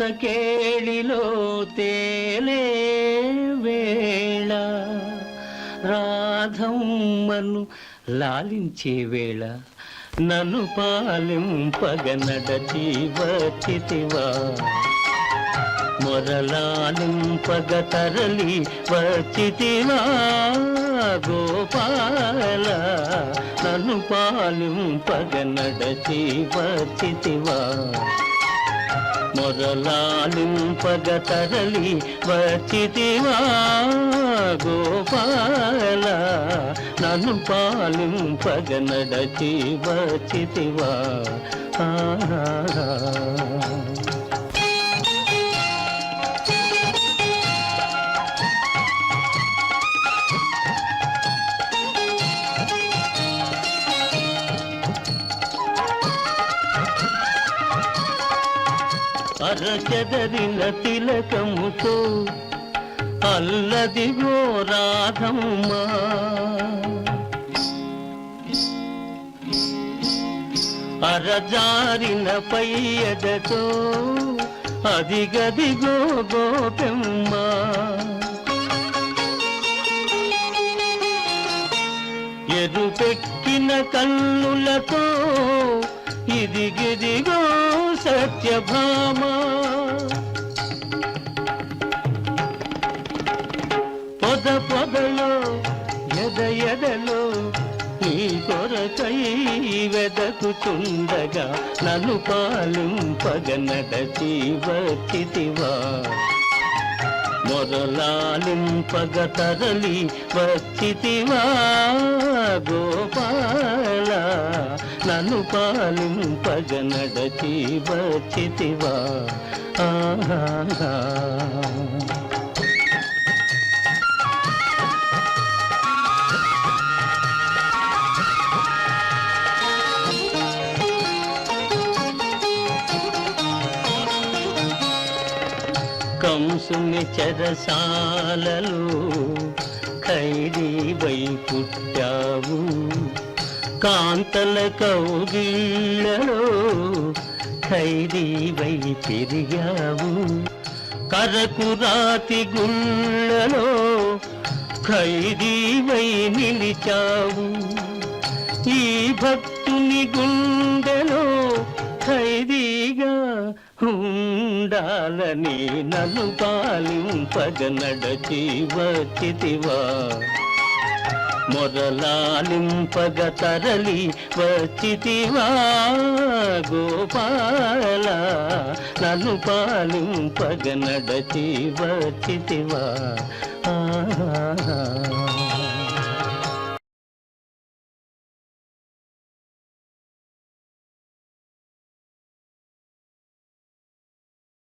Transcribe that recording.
రాసకేళిలో తేలే వేళ. రాధమ్మను లాలించే వేళ. నన్ను పాలింపగ నడచి వచ్చితివా. మొరలాలింపగ తరలి వచ్చితివా గోపాల. నన్ను పాలింపగ నడచి వచ్చితివా. మొదలాలింపగ తరలి వచ్చితివా గోపాల? నన్ను పాలింపగ నడచి వచ్చితివా? అరచెదరిన తిలకముతో అల్లదిగో రాధమ్మ. అరజారిన పయ్యదతో అదిగదిగో గోపెమ్మ. ఎరుపెక్కిన కన్నులతో ఇదిగిదిగో సత్యభామ. పొద పొదలో ఎద ఎదలో నీ కొరకై వెదకుచుండగా నన్ను పాలింపగ నడచి వచ్చితివా మొరలాలింపగ తరలి వచ్చితివా నన్ను పాలింపగ నడచి వచ్చితివా? ఆహా. కంసుని చెరసాలలో ఖైదీవై పుట్టావు కాంతల కౌగిళ్ళలో ఖైదీవై పెరిగావు కరకు రాతి గుళ్ళలో ఖైదీవై నిలిచావు. ఈ భక్తుని గుండెలో ఖైదీగా ఉండాలని నన్ను పాలింపగ నడచి వచ్చితివా. మొరలాలింపగ తరలి వచ్చితివా గోపాల నన్ను పాలింపగ నడచి వచ్చితివా.